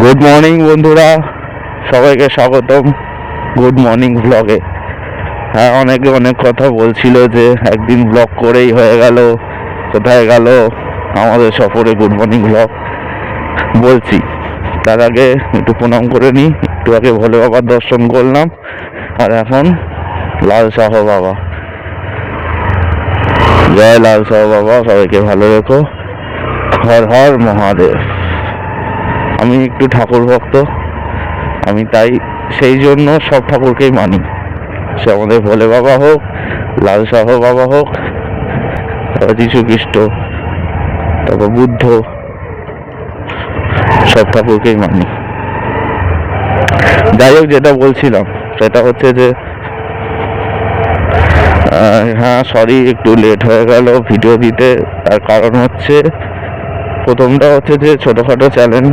Good morning বন্ধুরা। সবাইকে স্বাগতম গুড মর্নিং ব্লগে হ্যাঁ অনেকে অনেক কথা বলছিল যে একদিন ব্লগ করেই হয়ে গেল, কোথায় গেল আমাদের সফরে গুড মর্নিং ব্লগ বলছি, তার আগে একটু প্রণাম করে নিই একটু আগে ভোলে বাবার দর্শন করলাম, আর এখন লাল শাহ বাবা। জয় লাল শাহ বাবা, সবাইকে ভালো রেখো। হর হর মহাদেব। আমি একটু ঠাকুর ভক্ত। আমি তাই সেই জন্য সব ঠাকুরকেই মানি। সে আমাদের ভোলে বাবা হোক, লাল শাহ বাবা হোক, তারপর যীশু খ্রিস্ট তারপর বুদ্ধ, সব ঠাকুরকেই মানি। যাই হোক, যেটা বলছিলাম, সেটা হচ্ছে যে হ্যাঁ সরি একটু লেট হয়ে গেল ভিডিও দিতে। তার কারণ হচ্ছে, প্রথমটা হচ্ছে যে ছোটোখাটো চ্যানেল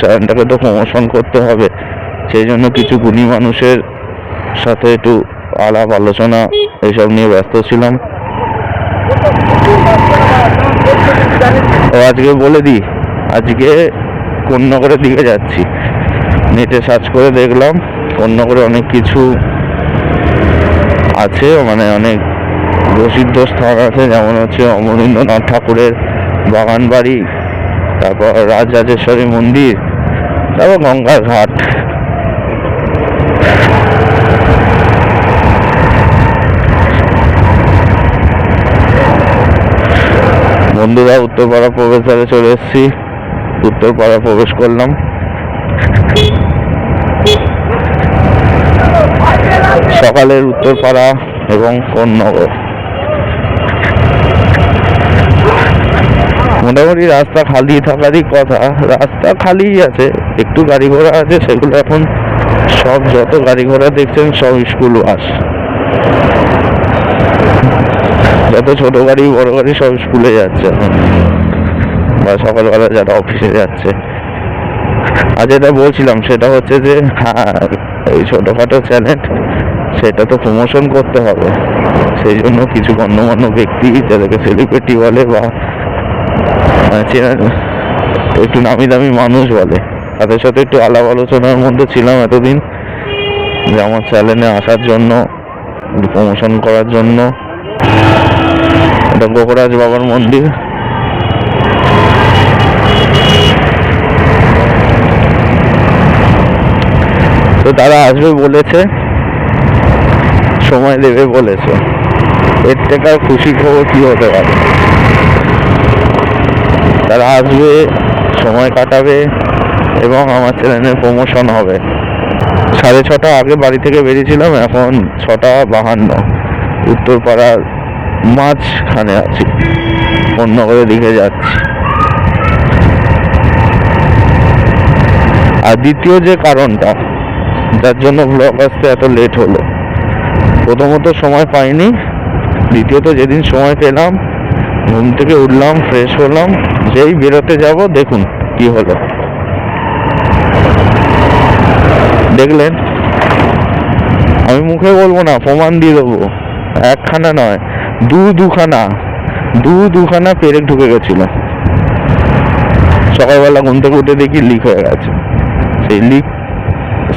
চ্যানেলটাকে তো প্রমোশন করতে হবে। সেই জন্য কিছু গুণী মানুষের সাথে একটু আলাপ, আলোচনা এইসব নিয়ে ব্যস্ত ছিলাম। ও আজকে বলে দিই, আজকে কোন্নগরের দিকে যাচ্ছি। নেটে সার্চ করে দেখলাম, কোন্নগরে অনেক কিছু আছে মানে অনেক প্রসিদ্ধ স্থান আছে, যেমন হচ্ছে অমরেন্দ্রনাথ ঠাকুরের বাগান বাড়ি তারপর রাজরাজেশ্বরী মন্দির, তারপর গঙ্গার ঘাট। বন্ধুরা, উত্তরপাড়া প্রবেশদ্বারে চলে এসেছি। উত্তরপাড়া প্রবেশ করলাম। সকালের উত্তরপাড়া এবং কোন্নগর মোটামুটি রাস্তা খালি থাকারই কথা। রাস্তা খালিই আছে, একটু গাড়ি ঘোড়া আছে, সেগুলো এখন সব যত গাড়ি ঘোড়া দেখছেন, সব স্কুল বাস যত ছোট গাড়ি, বড় গাড়ি, সব স্কুলে যাচ্ছে বা সকালবেলা যারা অফিসে যাচ্ছে। আর যেটা বলছিলাম, সেটা হচ্ছে যে হ্যাঁ এই ছোটোখাটো চ্যানেল সেটা তো প্রমোশন করতে হবে। সেই জন্য কিছু গণ্যমান্য ব্যক্তি, যাদেরকে সেলিব্রিটি বলে বা আহ, চেনা একটু নামি দামি মানুষ বলে। তাদের সাথে একটু আলাপ আলোচনার মধ্যে ছিলাম এতদিন যে আমার চ্যানেলে আসার জন্য প্রমোশন করার জন্য। এটা গোকরাজ বাবার মন্দির। তো তারা আসবে বলেছে সময় দেবে বলেছে। এর থেকে আর খুশি খবর কি হতে পারে? তারা আসবে, সময় কাটাবে এবং আমার চ্যানেলের প্রমোশন হবে। সাড়ে ছটা আগে বাড়ি থেকে বেরিয়েছিলাম, এখন ছটা বাহান্ন। উত্তরপাড়ার মাঝখানে আছি। অন্যগরের দিকে যাচ্ছি। আর দ্বিতীয় যে কারণটা, যার জন্য ব্লগ আসতে এত লেট হলো। প্রথমত সময় পাইনি, দ্বিতীয়ত যেদিন সময় পেলাম, ঘুম থেকে উঠলাম ফ্রেশ হলাম যেই বেরোতে যাব, দেখুন কি হলো। দেখলেন? আমি মুখে বলব না, প্রমাণ দিয়ে দেবো। একখানা নয়, দু দুখানা দু দুখানা পেরেক ঢুকে গেছিল। সকালবেলা ঘুম থেকে উঠে দেখি লিক হয়ে গেছে। সেই লিক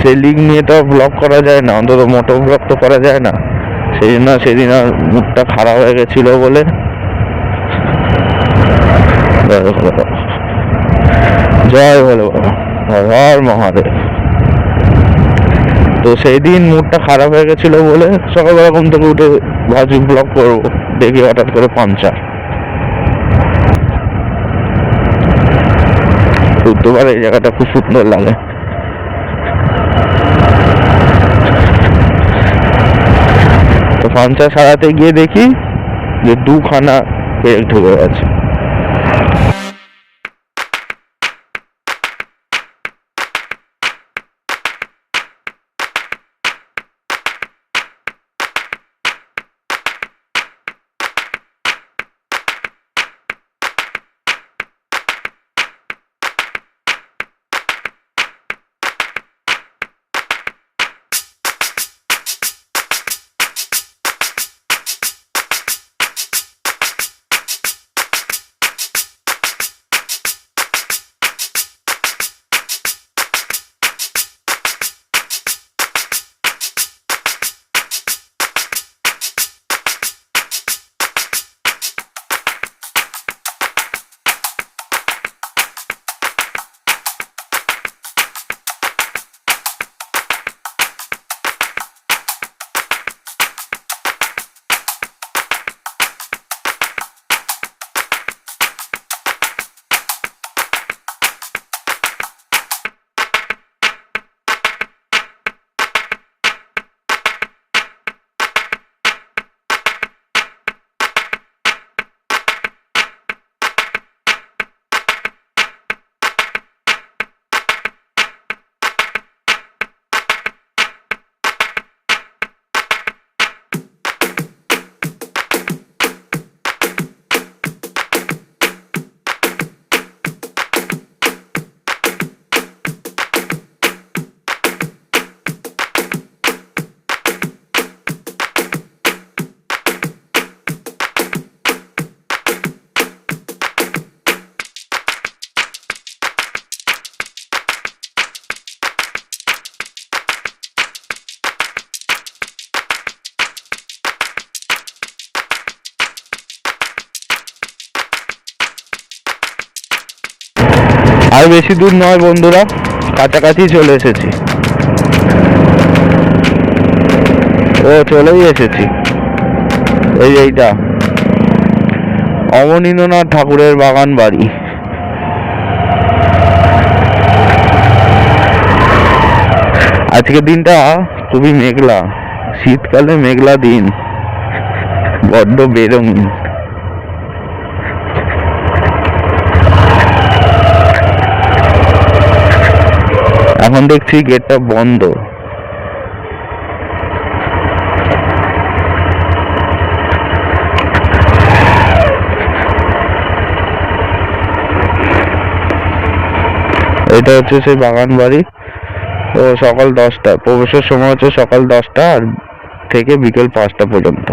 সেই লিক নিয়ে তো ব্লক করা যায় না, অন্তত মোটো ব্লক তো করা যায় না। সেই জন্য সেদিন আর মুখটা খারাপ হয়ে গেছিল বলে জয় হর মহাদেব। তো সেই দিন মুডটা খারাপ হয়ে গেছিল বলে সকালবেলা ঘুম থেকে উঠে করব। দেখি হঠাৎ করে পাঞ্চার। এই জায়গাটা খুব সুন্দর লাগে। তো পাঞ্চার সারাতে গিয়ে দেখি যে দুখানা পেরেক ঢুকে গেছে। আর বেশি দূর নয় বন্ধুরা, কাছাকাছি চলে এসেছি। ও, চলেই এসেছি। এই এইটা। অবনীন্দ্রনাথ ঠাকুরের বাগান বাড়ি। আজকের দিনটা খুবই মেঘলা। শীতকালে মেঘলা দিন। বড্ড বেরঙিন। এখন দেখছি গেটটা বন্ধ। এটা হচ্ছে সেই বাগান বাড়ি। তো সকাল দশটা, প্রবেশের সময় হচ্ছে সকাল দশটা আর থেকে বিকেল পাঁচটা পর্যন্ত।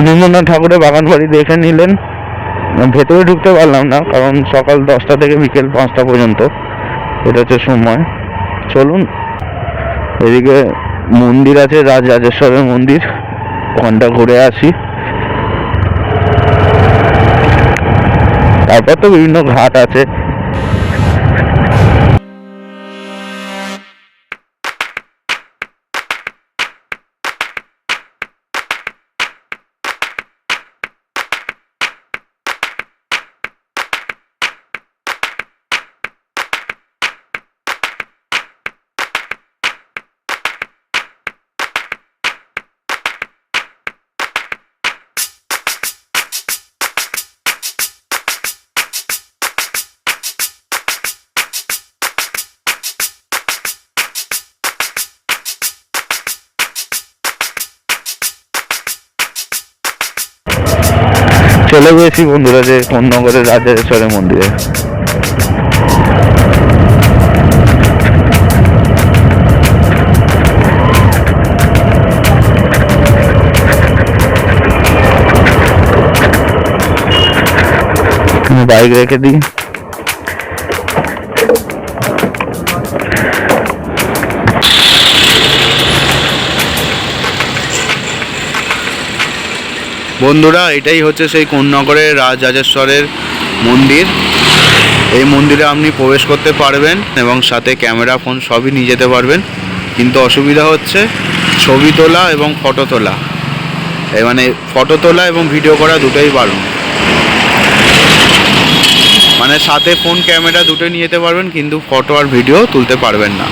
অবনীন্দ্রনাথ ঠাকুরের বাগান বাড়ি দেখে নিলেন। ভেতরে ঢুকতে পারলাম না, কারণ সকাল দশটা থেকে বিকেল পাঁচটা পর্যন্ত। এটা হচ্ছে সময়। চলুন, এদিকে মন্দির আছে, রাজ রাজেশ্বরের মন্দির। ওখানটা ঘুরে আসি। তারপর তো বিভিন্ন ঘাট আছে। চলে গেছি বন্ধুরা যে কোন নগরের রাজেশ্বরের মন্দিরে। বাইক রেখে দিই। বন্ধুরা, এটাই হচ্ছে সেই কোন্নগরের রাজরাজেশ্বরের মন্দির। এই মন্দিরে আপনি প্রবেশ করতে পারবেন এবং সাথে ক্যামেরা, ফোন সবই নিয়ে যেতে পারবেন। কিন্তু অসুবিধা হচ্ছে ছবি তোলা এবং ফটো তোলা। মানে ফটো তোলা এবং ভিডিও করা দুটোই বারণ। মানে সাথে ফোন, ক্যামেরা দুটো নিয়ে যেতে পারবেন, কিন্তু ফটো আর ভিডিও তুলতে পারবেন না।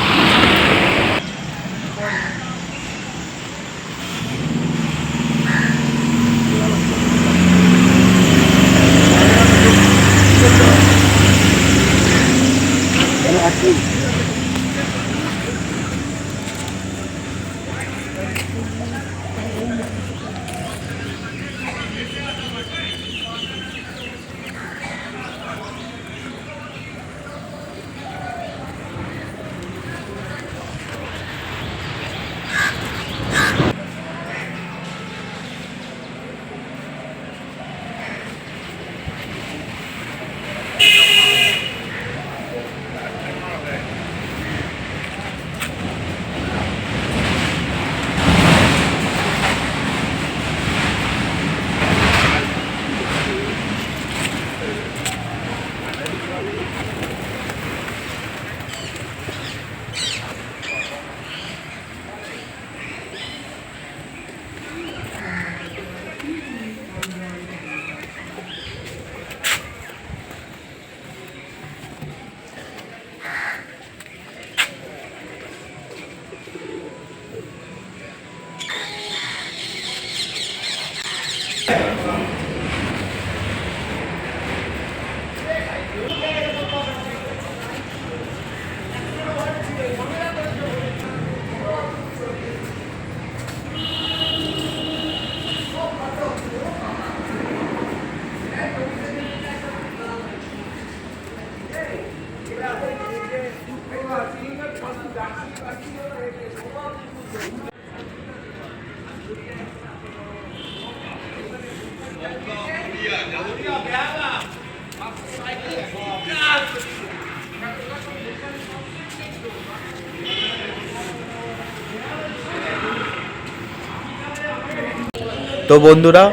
তো বন্ধুরা,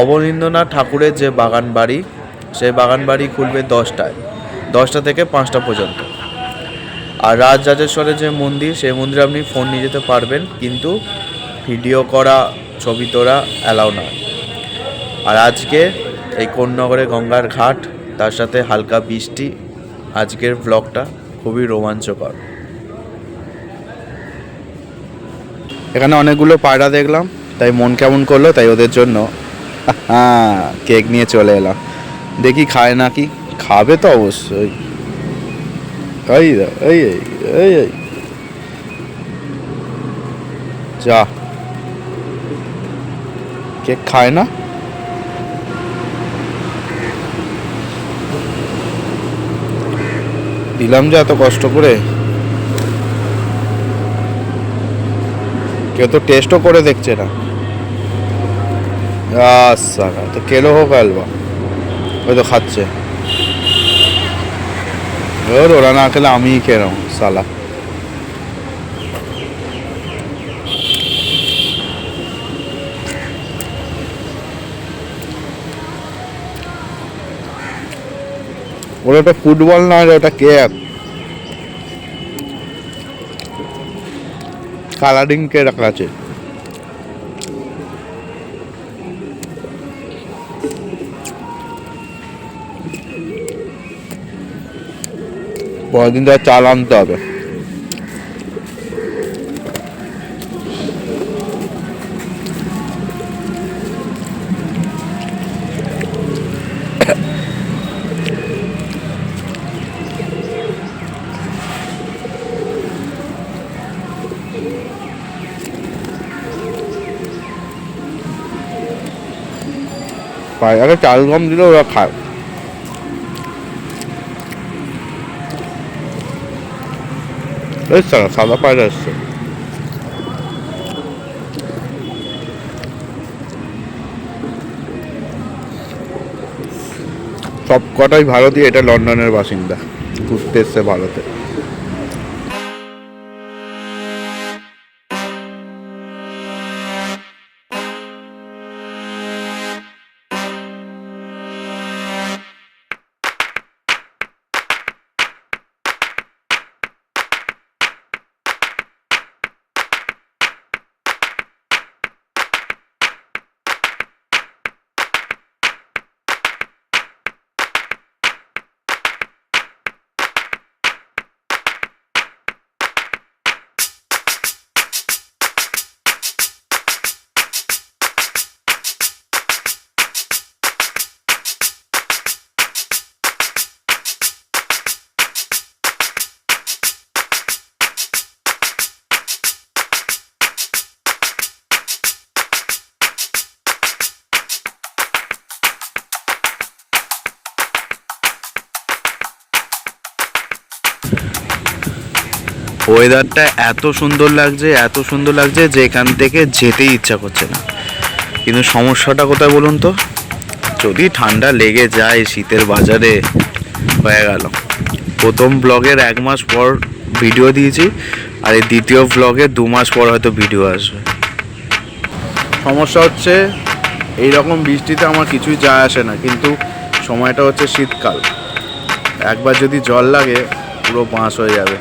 অবনীন্দ্রনাথ ঠাকুরের যে বাগান বাড়ি সেই বাগান বাড়ি খুলবে দশটায়। দশটা থেকে পাঁচটা পর্যন্ত। আর রাজরাজেশ্বরের যে মন্দির, সেই মন্দিরে আপনি ফোন নিয়ে যেতে পারবেন, কিন্তু ভিডিও করা, ছবি তোলা অ্যালাউ নয় আর আজকে এই কোন্নগরে গঙ্গার ঘাট, তার সাথে হালকা বৃষ্টি, আজকের ব্লগটা খুবই রোমাঞ্চকর। এখানে অনেকগুলো পায়রা দেখলাম, তাই মন কেমন করল তাই ওদের জন্য। হ্যাঁ কেক নিয়ে চলে এলাম। দেখি খায় নাকি? খাবে তো অবশ্যই। এই এই এই যা। কেক খায় না? দিলাম যে এত কষ্ট করে। কেউ তো টেস্টও করে দেখছে না। আচ্ছা তো কেলো হোক, আলবা। ওই তো খাচ্ছে। ওর, ওরা না খেলে আমিই খেলাম সালা ওটা একটা ফুটবল না ওটা কেক কালারিং কে রাখা আছে? পরের দিন চাল আনতে হবে। পায়রাকে চাল গম দিলে ওরা খায়। এই সারা সাদা পায়রা এসছে। সব কটাই ভারতীয় এটা লন্ডনের বাসিন্দা ঘুরতে এসছে ভারতে। ওয়েদারটা এত সুন্দর লাগছে, এত সুন্দর লাগছে যে এখান থেকে যেতেই ইচ্ছা করছে না। কিন্তু সমস্যাটা কোথায় বলুন তো? যদি ঠান্ডা লেগে যায় শীতের বাজারে, হয়ে গেল। প্রথম ব্লগের এক মাস পর ভিডিও দিয়েছি, আর এই দ্বিতীয় ব্লগে দু মাস পর হয়তো ভিডিও আসবে। সমস্যা হচ্ছে এই রকম বৃষ্টিতে আমার কিছুই যায় আসে না, কিন্তু সময়টা হচ্ছে শীতকাল। একবার যদি জল লাগে, পুরো বাঁশ হয়ে যাবে।